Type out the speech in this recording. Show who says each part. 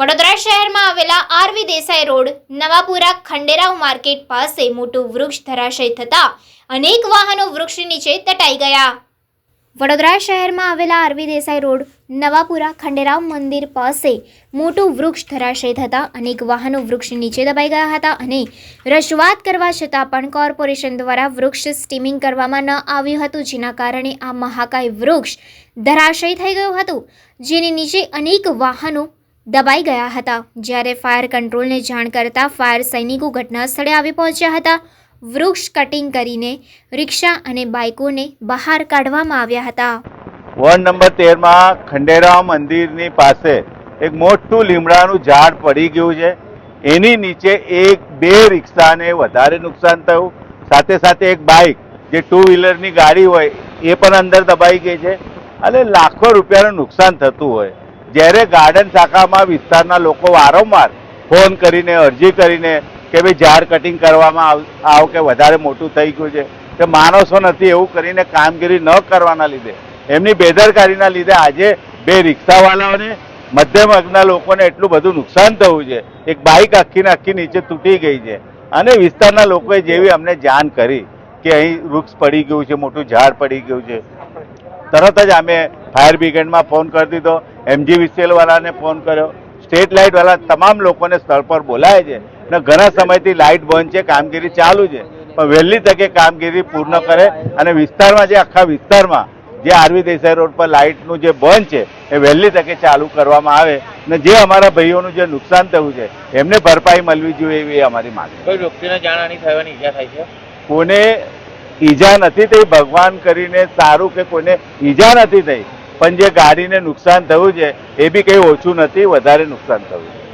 Speaker 1: વડોદરા શહેરમાં આવેલા R V Desai road, Navapura Khanderao market પાસે મોટું વૃક્ષ ધરાશય થતાં અનેક વાહનો વૃક્ષ નીચે દટાઈ ગયા. વડોદરા શહેરમાં આવેલા R V Desai road, Navapura Khanderao મંદિર પાસે મોટું વૃક્ષ ધરાશય થતાં અનેક વાહનો વૃક્ષ નીચે દબાઈ ગયા હતા અને રજૂઆત કરવા છતાં પણ કોર્પોરેશન દ્વારા વૃક્ષ સ્ટીમિંગ કરવામાં ન આવ્યું હતું, જેના કારણે આ મહાકાય વૃક્ષ ધરાશય થઈ ગયું હતું, જેની નીચે અનેક વાહનો દબાઈ ગયા હતા. જ્યારે ફાયર કંટ્રોલને જાણ કરતાં ફાયર સૈનિકો ઘટના સ્થળે આવી પહોંચ્યા હતા. વૃક્ષ કટિંગ કરીને રિક્ષા અને બાઇકોને બહાર કાઢવામાં આવ્યા હતા.
Speaker 2: વોર્ડ નંબર તેરમાં ખંડેરાવ મંદિરની પાસે એક મોટું લીમડાનું ઝાડ પડી ગયું છે. એની નીચે એક, બે રિક્ષાને વધારે નુકસાન થયું. સાથે સાથે એક બાઇક જે ટુ વ્હીલરની ગાડી હોય એ પણ અંદર દબાઈ ગઈ છે. અને લાખો રૂપિયાનું નુકસાન થતું હોય. જ્યારે ગાર્ડન શાખામાં વિસ્તારના લોકો વારંવાર ફોન કરીને, અરજી કરીને કે ભાઈ ઝાડ કટિંગ કરવામાં આવ કે વધારે મોટું થઈ ગયું છે. કે માણસો નથી એવું કરીને કામગીરી ન કરવાના લીધે. એમની બેદરકારીના લીધે આજે બે રિક્ષાવાળાઓને, મધ્યમ વર્ગના લોકોને એટલું બધું નુકસાન થયું છે. એક બાઇક આખી ને આખી નીચે તૂટી ગઈ છે. અને વિસ્તારના લોકોએ જેવી અમને જાણ કરી કે અહીં વૃક્ષ પડી ગયું છે, મોટું ઝાડ પડી ગયું છે. તરત જ અમે ફાયર બ્રિગેડમાં ફોન કરી દીધો. એમજી વિસેલવાળાને ફોન કર્યો. સ્ટેટ લાઇટવાળા તમામ લોકોને સ્થળ પર બોલાય છે અને ઘણા સમયથી લાઇટ બંધ છે કામગીરી ચાલુ છે. પણ વહેલી તકે કામગીરી પૂર્ણ કરે અને વિસ્તારમાં જે આખા વિસ્તારમાં જે આરવી દેસાઈ રોડ પર લાઇટનું જે બંધ છે એ વહેલી તકે ચાલુ કરવામાં આવે અને જે અમારા ભાઈઓનું જે નુકસાન થયું છે એમને ભરપાઈ મળવી જોઈએ એવી અમારી માંગ
Speaker 3: કોઈ વ્યક્તિને જાણવાની થવાની ઈજા થાય છે?
Speaker 2: કોને ઈજા નથી થઈ ભગવાન કરીને સારું કે કોઈને ઈજા નથી થઈ પણ જે ગાડીને નુકસાન થયું છે, એ બી કંઈ ઓછું નથી, વધારે નુકસાન થયું છે.